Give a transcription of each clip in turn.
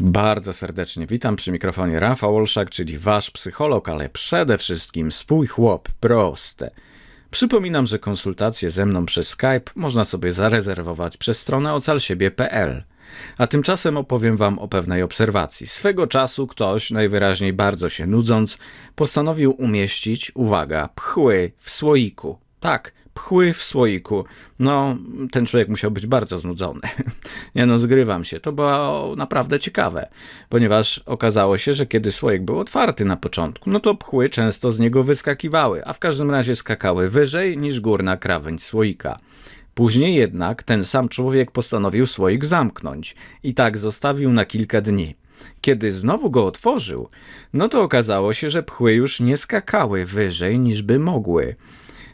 Bardzo serdecznie witam przy mikrofonie Rafał Olszak, czyli wasz psycholog, ale przede wszystkim swój chłop, proste. Przypominam, że konsultacje ze mną przez Skype można sobie zarezerwować przez stronę ocalsiebie.pl. A tymczasem opowiem wam o pewnej obserwacji. Swego czasu ktoś, najwyraźniej bardzo się nudząc, postanowił umieścić, uwaga, pchły w słoiku. Tak, pchły w słoiku. No, ten człowiek musiał być bardzo znudzony. Nie no, zgrywam się. To było naprawdę ciekawe, ponieważ okazało się, że kiedy słoik był otwarty na początku, no to pchły często z niego wyskakiwały, a w każdym razie skakały wyżej niż górna krawędź słoika. Później jednak ten sam człowiek postanowił słoik zamknąć i tak zostawił na kilka dni. Kiedy znowu go otworzył, no to okazało się, że pchły już nie skakały wyżej niż by mogły.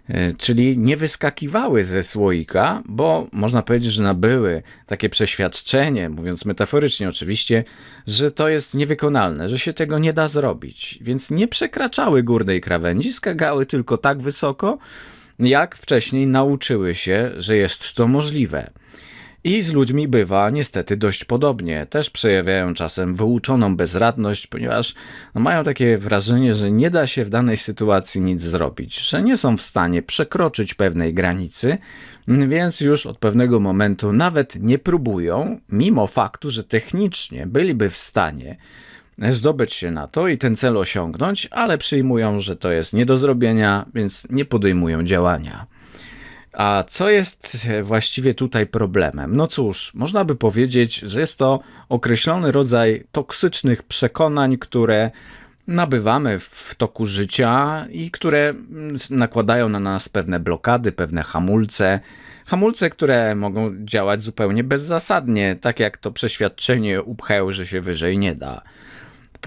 E, Czyli nie wyskakiwały ze słoika, bo można powiedzieć, że nabyły takie przeświadczenie, mówiąc metaforycznie oczywiście, że to jest niewykonalne, że się tego nie da zrobić. Więc nie przekraczały górnej krawędzi, skakały tylko tak wysoko, jak wcześniej nauczyły się, że jest to możliwe. I z ludźmi bywa niestety dość podobnie. Też przejawiają czasem wyuczoną bezradność, ponieważ no, mają takie wrażenie, że nie da się w danej sytuacji nic zrobić, że nie są w stanie przekroczyć pewnej granicy, więc już od pewnego momentu nawet nie próbują, mimo faktu, że technicznie byliby w stanie zdobyć się na to i ten cel osiągnąć, ale przyjmują, że to jest nie do zrobienia, więc nie podejmują działania. A co jest właściwie tutaj problemem? No cóż, można by powiedzieć, że jest to określony rodzaj toksycznych przekonań, które nabywamy w toku życia i które mm, nakładają na nas pewne blokady, pewne hamulce. Hamulce, które mogą działać zupełnie bezzasadnie, tak jak to przeświadczenie upcheł, że się wyżej nie da.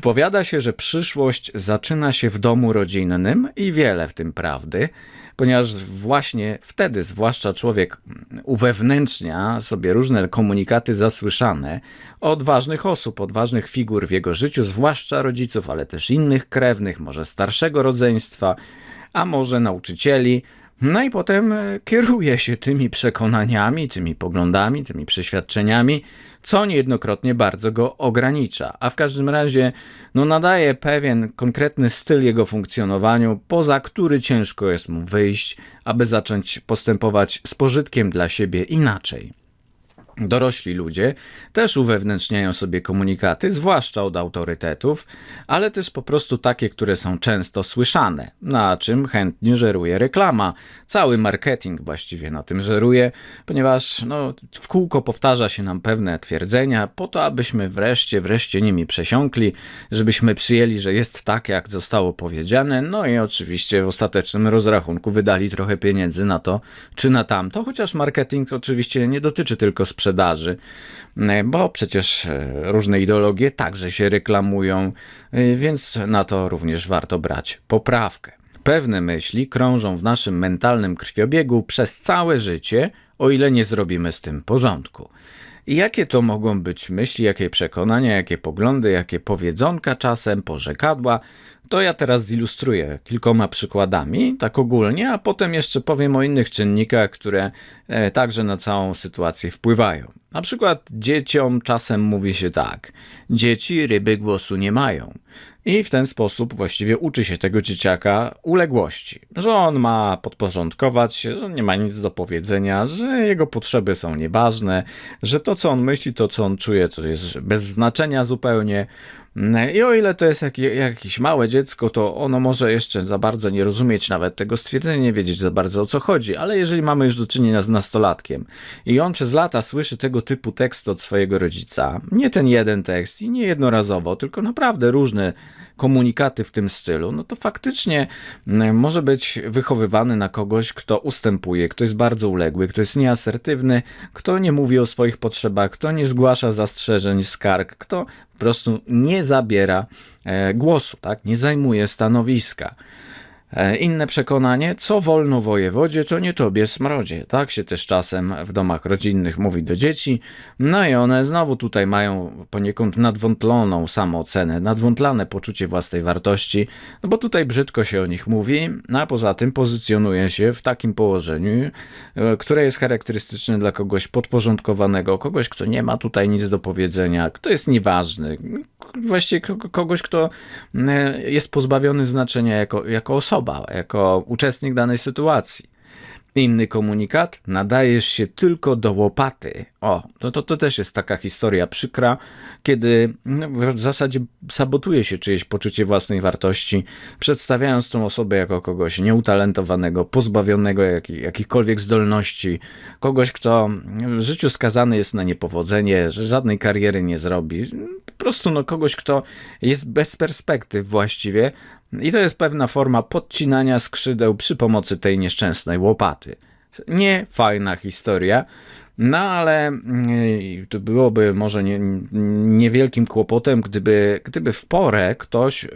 Powiada się, że przyszłość zaczyna się w domu rodzinnym i wiele w tym prawdy, ponieważ właśnie wtedy, zwłaszcza człowiek uwewnętrznia sobie różne komunikaty zasłyszane od ważnych osób, od ważnych figur w jego życiu, zwłaszcza rodziców, ale też innych krewnych, może starszego rodzeństwa, a może nauczycieli. No i potem e, kieruje się tymi przekonaniami, tymi poglądami, tymi przeświadczeniami, co niejednokrotnie bardzo go ogranicza, a w każdym razie no, nadaje pewien konkretny styl jego funkcjonowaniu, poza który ciężko jest mu wyjść, aby zacząć postępować z pożytkiem dla siebie inaczej. Dorośli ludzie też uwewnętrzniają sobie komunikaty, zwłaszcza od autorytetów, ale też po prostu takie, które są często słyszane, na czym chętnie żeruje reklama. Cały marketing właściwie na tym żeruje, ponieważ no, w kółko powtarza się nam pewne twierdzenia, po to, abyśmy wreszcie, wreszcie nimi przesiąkli, żebyśmy przyjęli, że jest tak, jak zostało powiedziane, no i oczywiście w ostatecznym rozrachunku wydali trochę pieniędzy na to czy na tamto, chociaż marketing oczywiście nie dotyczy tylko sprzedaży, e, bo przecież e, różne ideologie także się reklamują, e, więc na to również warto brać poprawkę. Pewne myśli krążą w naszym mentalnym krwiobiegu przez całe życie, o ile nie zrobimy z tym porządku. Jakie to mogą być myśli, jakie przekonania, jakie poglądy, jakie powiedzonka czasem, porzekadła, to ja teraz zilustruję kilkoma przykładami, tak ogólnie, a potem jeszcze powiem o innych czynnikach, które e, także na całą sytuację wpływają. Na przykład dzieciom czasem mówi się tak: dzieci ryby głosu nie mają. I w ten sposób właściwie uczy się tego dzieciaka uległości, że on ma podporządkować się, że nie ma nic do powiedzenia, że jego potrzeby są nieważne, że to, co on myśli, to, co on czuje, to jest bez znaczenia zupełnie. I o ile to jest jak, jakieś małe dziecko, to ono może jeszcze za bardzo nie rozumieć nawet tego stwierdzenia, nie wiedzieć za bardzo o co chodzi, ale jeżeli mamy już do czynienia z nastolatkiem i on przez lata słyszy tego typu tekst od swojego rodzica, nie ten jeden tekst i nie jednorazowo, tylko naprawdę różne komunikaty w tym stylu, no to faktycznie może być wychowywany na kogoś, kto ustępuje, kto jest bardzo uległy, kto jest nieasertywny, kto nie mówi o swoich potrzebach, kto nie zgłasza zastrzeżeń, skarg, kto po prostu nie zabiera e, głosu, tak? nie zajmuje stanowiska. E, Inne przekonanie, co wolno wojewodzie, to nie tobie smrodzie. Tak się też czasem w domach rodzinnych mówi do dzieci. No i one znowu tutaj mają poniekąd nadwątloną samoocenę, nadwątlane poczucie własnej wartości, no bo tutaj brzydko się o nich mówi, a poza tym pozycjonuje się w takim położeniu, e, które jest charakterystyczne dla kogoś podporządkowanego, kogoś, kto nie ma tutaj nic do powiedzenia, kto jest nieważny, właściwie kogoś, kto e, jest pozbawiony znaczenia jako, jako osoba, jako uczestnik danej sytuacji. Inny komunikat, nadajesz się tylko do łopaty. O, to, to, to też jest taka historia przykra, kiedy no, w zasadzie sabotuje się czyjeś poczucie własnej wartości, przedstawiając tą osobę jako kogoś nieutalentowanego, pozbawionego jak, jakichkolwiek zdolności, kogoś, kto w życiu skazany jest na niepowodzenie, że żadnej kariery nie zrobi. Po prostu no, kogoś, kto jest bez perspektyw właściwie, i to jest pewna forma podcinania skrzydeł przy pomocy tej nieszczęsnej łopaty. Nie fajna historia, no ale mm, to byłoby może nie, niewielkim kłopotem, gdyby, gdyby w porę ktoś y,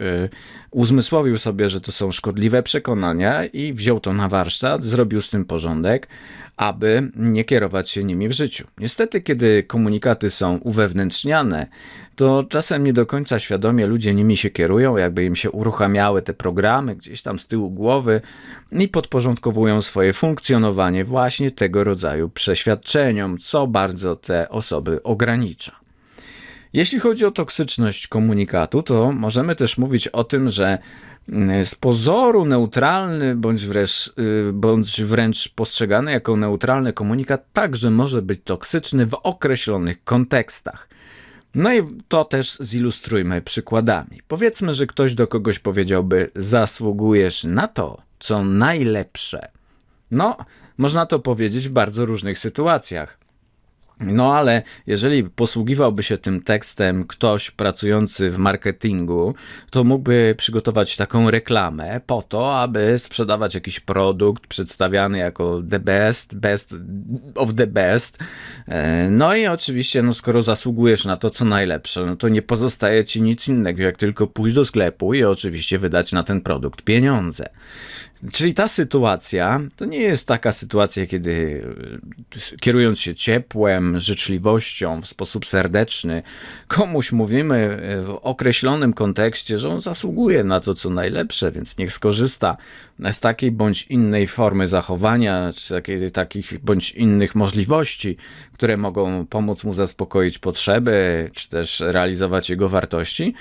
uzmysłowił sobie, że to są szkodliwe przekonania i wziął to na warsztat, zrobił z tym porządek, aby nie kierować się nimi w życiu. Niestety, kiedy komunikaty są uwewnętrzniane, to czasem nie do końca świadomie ludzie nimi się kierują, jakby im się uruchamiały te programy gdzieś tam z tyłu głowy i podporządkowują swoje funkcjonowanie właśnie tego rodzaju co bardzo te osoby ogranicza. Jeśli chodzi o toksyczność komunikatu, to możemy też mówić o tym, że mm, z pozoru neutralny bądź wręcz, y, bądź wręcz postrzegany jako neutralny komunikat także może być toksyczny w określonych kontekstach. No i to też zilustrujmy przykładami. Powiedzmy, że ktoś do kogoś powiedziałby: Zasługujesz na to, co najlepsze. No, można to powiedzieć w bardzo różnych sytuacjach. No ale jeżeli posługiwałby się tym tekstem ktoś pracujący w marketingu, to mógłby przygotować taką reklamę po to, aby sprzedawać jakiś produkt przedstawiany jako the best, best of the best. E, no i oczywiście, no skoro zasługujesz na to, co najlepsze, no to nie pozostaje ci nic innego, jak tylko pójść do sklepu i oczywiście wydać na ten produkt pieniądze. Czyli ta sytuacja to nie jest taka sytuacja, kiedy e, kierując się ciepłem, życzliwością, w sposób serdeczny, komuś mówimy e, w określonym kontekście, że on zasługuje na to, co najlepsze, więc niech skorzysta z takiej bądź innej formy zachowania, czy takiej, takich bądź innych możliwości, które mogą pomóc mu zaspokoić potrzeby, czy też realizować jego wartości,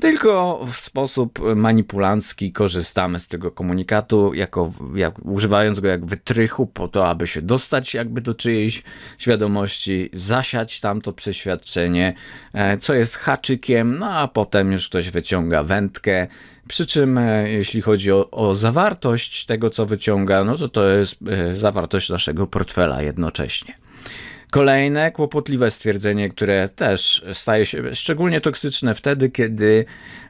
tylko w sposób manipulancki korzystamy z tego komunikatu, jako, jak, używając go jak wytrychu po to, aby się dostać jakby do czyjejś świadomości, zasiać tamto przeświadczenie, e, co jest haczykiem, no a potem już ktoś wyciąga wędkę, przy czym, e, jeśli chodzi o, o, zawartość tego, co wyciąga, no to to jest e, zawartość naszego portfela jednocześnie. Kolejne kłopotliwe stwierdzenie, które też staje się szczególnie toksyczne wtedy, kiedy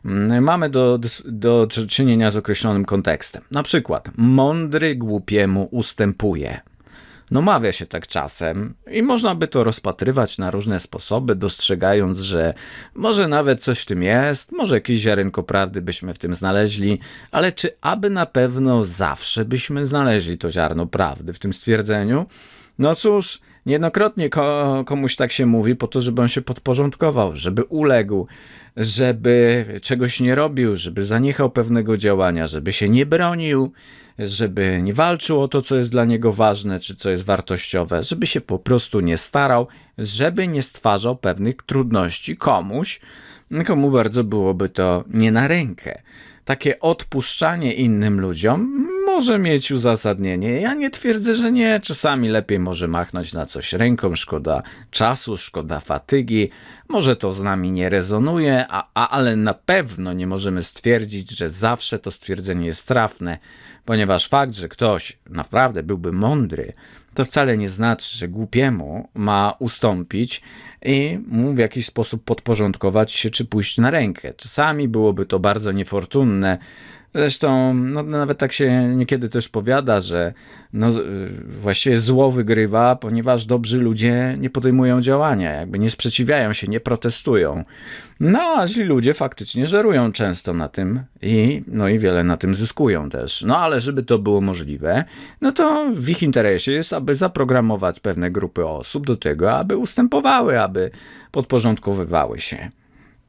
mm, mamy do, do czynienia z określonym kontekstem. Na przykład, mądry głupiemu ustępuje. No mawia się tak czasem i można by to rozpatrywać na różne sposoby, dostrzegając, że może nawet coś w tym jest, może jakieś ziarenko prawdy byśmy w tym znaleźli, ale czy aby na pewno zawsze byśmy znaleźli to ziarno prawdy w tym stwierdzeniu? No cóż, Niejednokrotnie komuś tak się mówi po to, żeby on się podporządkował, żeby uległ, żeby czegoś nie robił, żeby zaniechał pewnego działania, żeby się nie bronił, żeby nie walczył o to, co jest dla niego ważne, czy co jest wartościowe, żeby się po prostu nie starał, żeby nie stwarzał pewnych trudności komuś, komu bardzo byłoby to nie na rękę. Takie odpuszczanie innym ludziom może mieć uzasadnienie. Ja nie twierdzę, że nie. Czasami lepiej może machnąć na coś ręką, szkoda czasu, szkoda fatygi. Może to z nami nie rezonuje, a, a, ale na pewno nie możemy stwierdzić, że zawsze to stwierdzenie jest trafne, ponieważ fakt, że ktoś naprawdę byłby mądry, to wcale nie znaczy, że głupiemu ma ustąpić i mu w jakiś sposób podporządkować się czy pójść na rękę. Czasami byłoby to bardzo niefortunne, Zresztą no, nawet tak się niekiedy też powiada, że no, y, właściwie zło wygrywa, ponieważ dobrzy ludzie nie podejmują działania, jakby nie sprzeciwiają się, nie protestują. No a źli ludzie faktycznie żerują często na tym i, no, i wiele na tym zyskują też. No ale żeby to było możliwe, no to w ich interesie jest, aby zaprogramować pewne grupy osób do tego, aby ustępowały, aby podporządkowywały się.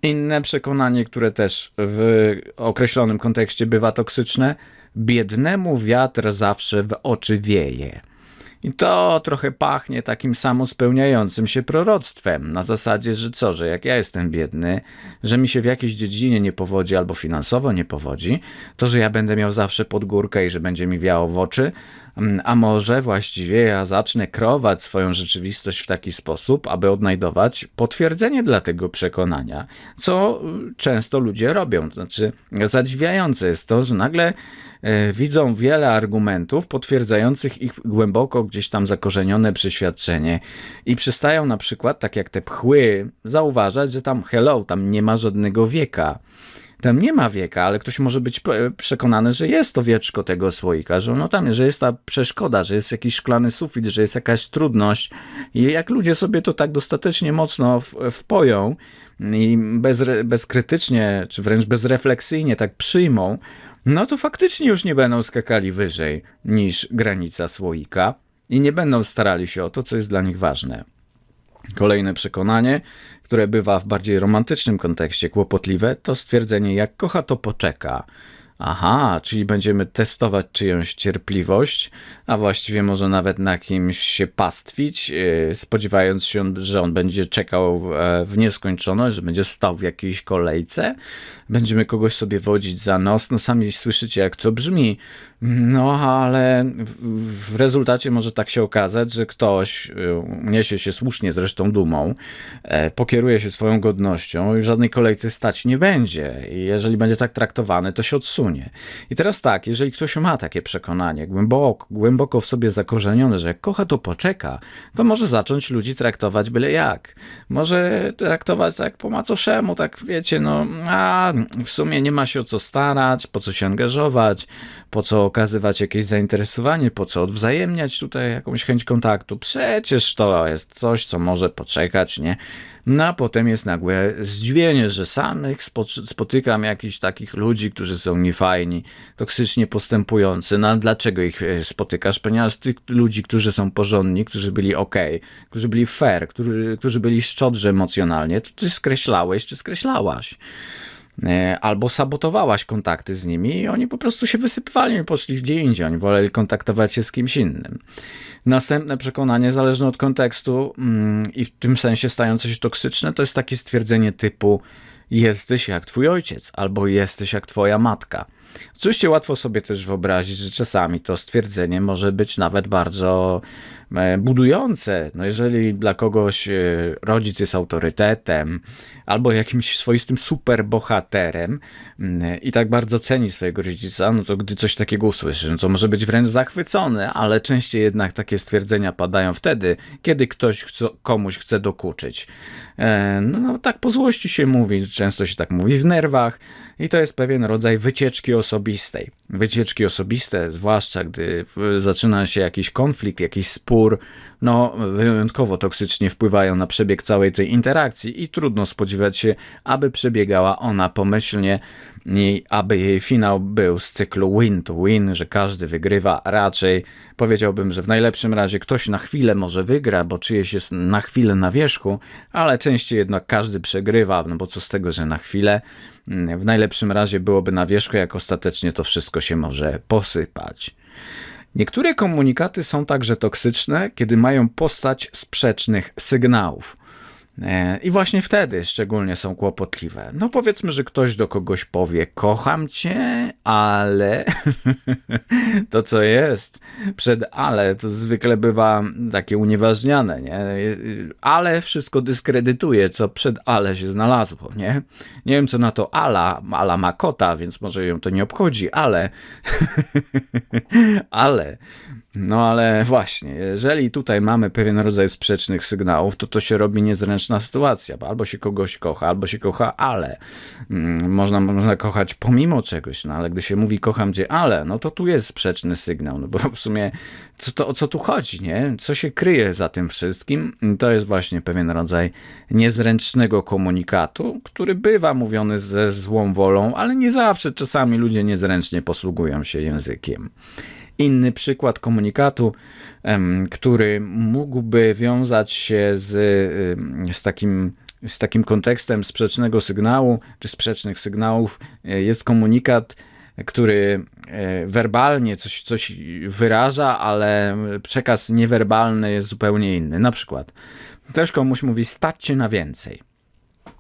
Inne przekonanie, które też w określonym kontekście bywa toksyczne, biednemu wiatr zawsze w oczy wieje. I to trochę pachnie takim samospełniającym się proroctwem. Na zasadzie, że co, że jak ja jestem biedny, że mi się w jakiejś dziedzinie nie powodzi albo finansowo nie powodzi, to że ja będę miał zawsze pod górkę i że będzie mi wiało w oczy, mm, a może właściwie ja zacznę kreować swoją rzeczywistość w taki sposób, aby odnajdować potwierdzenie dla tego przekonania, co często ludzie robią. Znaczy, zadziwiające jest to, że nagle e, widzą wiele argumentów potwierdzających ich głęboko gdzieś tam zakorzenione przeświadczenie i przestają na przykład, tak jak te pchły, zauważać, że tam hello, tam nie ma żadnego wieka. Tam nie ma wieka, ale ktoś może być przekonany, że jest to wieczko tego słoika, że no tam, że jest ta przeszkoda, że jest jakiś szklany sufit, że jest jakaś trudność i jak ludzie sobie to tak dostatecznie mocno wpoją i bez, bezkrytycznie, czy wręcz bezrefleksyjnie tak przyjmą, no to faktycznie już nie będą skakali wyżej niż granica słoika i nie będą starali się o to, co jest dla nich ważne. Kolejne przekonanie, które bywa w bardziej romantycznym kontekście kłopotliwe, to stwierdzenie, jak kocha, to poczeka. Aha, czyli będziemy testować czyjąś cierpliwość, a właściwie może nawet na kimś się pastwić, yy, spodziewając się, że on będzie czekał w, e, w nieskończoność, że będzie stał w jakiejś kolejce. Będziemy kogoś sobie wodzić za nos. No sami słyszycie, jak to brzmi. No, ale w, rezultacie może tak się okazać, że ktoś yy, niesie się słusznie zresztą dumą, e, pokieruje się swoją godnością i w żadnej kolejce stać nie będzie. I jeżeli będzie tak traktowany, to się odsunie. I teraz tak, jeżeli ktoś ma takie przekonanie, głęboko, głęboko w sobie zakorzenione, że jak kocha, to poczeka, to może zacząć ludzi traktować byle jak. Może traktować tak po macoszemu, tak wiecie, no, a w sumie nie ma się o co starać, po co się angażować, po co okazywać jakieś zainteresowanie, po co odwzajemniać tutaj jakąś chęć kontaktu. Przecież to jest coś, co może poczekać, nie? No a potem jest nagłe zdziwienie, że samych spo- spotykam jakichś takich ludzi, którzy są niefajni, toksycznie postępujący. No a dlaczego ich e, spotykasz? Ponieważ tych ludzi, którzy są porządni, którzy byli ok, którzy byli fair, którzy, którzy byli szczodrzy emocjonalnie, to ty skreślałeś czy skreślałaś albo sabotowałaś kontakty z nimi i oni po prostu się wysypywali i poszli gdzie indziej. Oni woleli kontaktować się z kimś innym. Następne przekonanie, zależne od kontekstu mm, i w tym sensie stające się toksyczne, to jest takie stwierdzenie typu jesteś jak twój ojciec albo jesteś jak twoja matka. Oczywiście łatwo sobie też wyobrazić, że czasami to stwierdzenie może być nawet bardzo e, budujące. No jeżeli dla kogoś e, rodzic jest autorytetem albo jakimś swoistym superbohaterem mm, i tak bardzo ceni swojego rodzica, no to gdy coś takiego usłyszy, no to może być wręcz zachwycony, ale częściej jednak takie stwierdzenia padają wtedy, kiedy ktoś chce, komuś chce dokuczyć. E, No, no tak po złości się mówi, często się tak mówi w nerwach i to jest pewien rodzaj wycieczki osobistej. Wycieczki osobiste, zwłaszcza gdy e, zaczyna się jakiś konflikt, jakiś spór, no wyjątkowo toksycznie wpływają na przebieg całej tej interakcji i trudno spodziewać się, aby przebiegała ona pomyślnie i aby jej finał był z cyklu win to win, że każdy wygrywa. Raczej powiedziałbym, że w najlepszym razie ktoś na chwilę może wygra, bo czyjeś jest na chwilę na wierzchu, ale częściej jednak każdy przegrywa, no bo co z tego, że na chwilę. W najlepszym razie byłoby na wierzchu, jak ostatecznie to wszystko się może posypać. Niektóre komunikaty są także toksyczne, kiedy mają postać sprzecznych sygnałów. E, I właśnie wtedy szczególnie są kłopotliwe. No powiedzmy, że ktoś do kogoś powie: Kocham cię, ale to co jest przed ale, to zwykle bywa takie unieważniane, nie? Ale wszystko dyskredytuje, co przed ale się znalazło, nie? Nie wiem, co na to ala. Ala ma kota, więc może ją to nie obchodzi, ale ale No ale właśnie, jeżeli tutaj mamy pewien rodzaj sprzecznych sygnałów, to to się robi niezręczna sytuacja, bo albo się kogoś kocha, albo się kocha, ale mm, można, można kochać pomimo czegoś, no ale gdy się mówi kocham cię, ale, no to tu jest sprzeczny sygnał, no bo w sumie co to, o co tu chodzi, nie? Co się kryje za tym wszystkim? To jest właśnie pewien rodzaj niezręcznego komunikatu, który bywa mówiony ze złą wolą, ale nie zawsze, czasami ludzie niezręcznie posługują się językiem. Inny przykład komunikatu, który mógłby wiązać się z, z takim z takim kontekstem sprzecznego sygnału, czy sprzecznych sygnałów, e, jest komunikat, który e, werbalnie coś, coś wyraża, ale przekaz niewerbalny jest zupełnie inny. Na przykład, też komuś mówi stać się na więcej.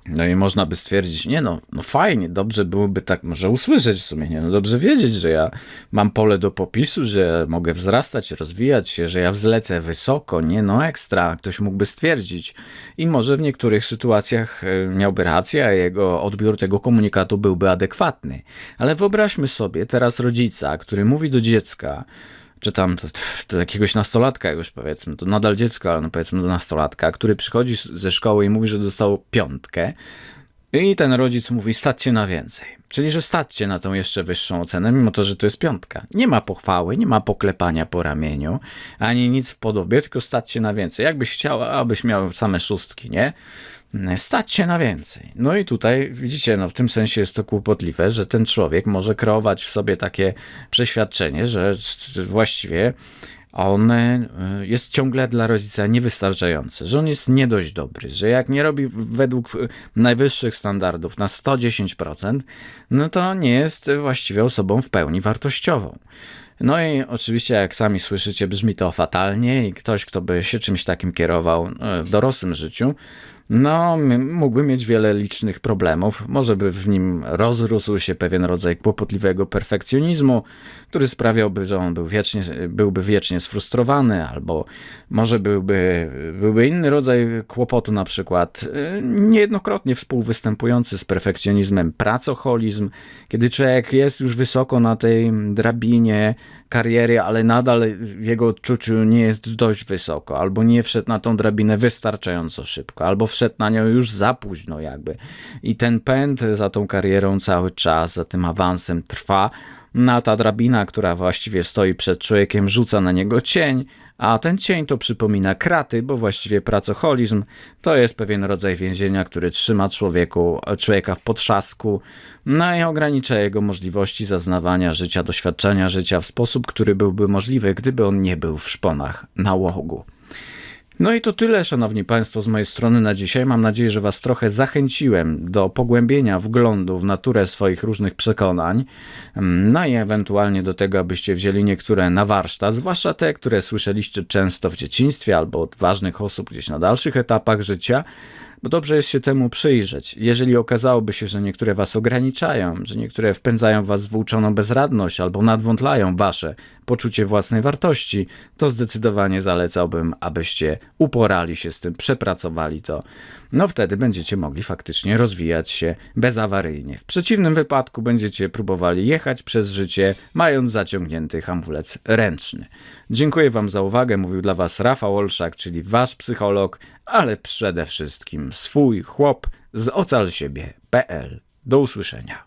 No i można by stwierdzić, nie no, no fajnie, dobrze byłoby tak może usłyszeć w sumie, nie no dobrze wiedzieć, że ja mam pole do popisu, że mogę wzrastać, rozwijać się, że ja wzlecę wysoko, nie no ekstra, ktoś mógłby stwierdzić. I może w niektórych sytuacjach e, miałby rację, a jego odbiór tego komunikatu byłby adekwatny. Ale wyobraźmy sobie teraz rodzica, który mówi do dziecka, czy tam do, do jakiegoś nastolatka już powiedzmy, to nadal dziecko, ale no powiedzmy do nastolatka, który przychodzi ze szkoły i mówi, że dostał piątkę i ten rodzic mówi staćcie na więcej. Czyli, że staćcie na tą jeszcze wyższą ocenę, mimo to, że to jest piątka. Nie ma pochwały, nie ma poklepania po ramieniu, ani nic w podobie, tylko staćcie na więcej. Jakbyś chciał, abyś miał same szóstki, nie? Stać się na więcej. No i tutaj widzicie, no w tym sensie jest to kłopotliwe, że ten człowiek może kreować w sobie takie przeświadczenie, że właściwie on e, jest ciągle dla rodzica niewystarczający, że on jest nie dość dobry, że jak nie robi według najwyższych standardów na 110%, no to nie jest właściwie osobą w pełni wartościową. No i oczywiście, jak sami słyszycie, brzmi to fatalnie i ktoś, kto by się czymś takim kierował e, w dorosłym życiu, no, mógłby mieć wiele licznych problemów. Może by w nim rozrósł się pewien rodzaj kłopotliwego perfekcjonizmu, który sprawiałby, że on był wiecznie, byłby wiecznie sfrustrowany, albo może byłby, byłby inny rodzaj kłopotu, na przykład y, niejednokrotnie współwystępujący z perfekcjonizmem pracoholizm, kiedy człowiek jest już wysoko na tej drabinie kariery, ale nadal w jego odczuciu nie jest dość wysoko, albo nie wszedł na tą drabinę wystarczająco szybko, albo wszedł na nią już za późno jakby. I ten pęd za tą karierą cały czas, za tym awansem trwa, na ta drabina, która właściwie stoi przed człowiekiem, rzuca na niego cień, a ten cień to przypomina kraty, bo właściwie pracoholizm to jest pewien rodzaj więzienia, który trzyma człowieku, człowieka w potrzasku, no i ogranicza jego możliwości zaznawania życia, doświadczenia życia w sposób, który byłby możliwy, gdyby on nie był w szponach nałogu. No i to tyle, szanowni państwo, z mojej strony na dzisiaj. Mam nadzieję, że was trochę zachęciłem do pogłębienia wglądu w naturę swoich różnych przekonań, no i ewentualnie do tego, abyście wzięli niektóre na warsztat, zwłaszcza te, które słyszeliście często w dzieciństwie albo od ważnych osób gdzieś na dalszych etapach życia, dobrze jest się temu przyjrzeć. Jeżeli okazałoby się, że niektóre was ograniczają, że niektóre wpędzają was w włóczoną bezradność albo nadwątlają wasze poczucie własnej wartości, to zdecydowanie zalecałbym, abyście uporali się z tym, przepracowali to. No wtedy będziecie mogli faktycznie rozwijać się bezawaryjnie. W przeciwnym wypadku będziecie próbowali jechać przez życie, mając zaciągnięty hamulec ręczny. Dziękuję Wam za uwagę. Mówił dla Was Rafał Olszak, czyli Wasz psycholog, ale przede wszystkim swój chłop z ocalsiebie.pl. Do usłyszenia.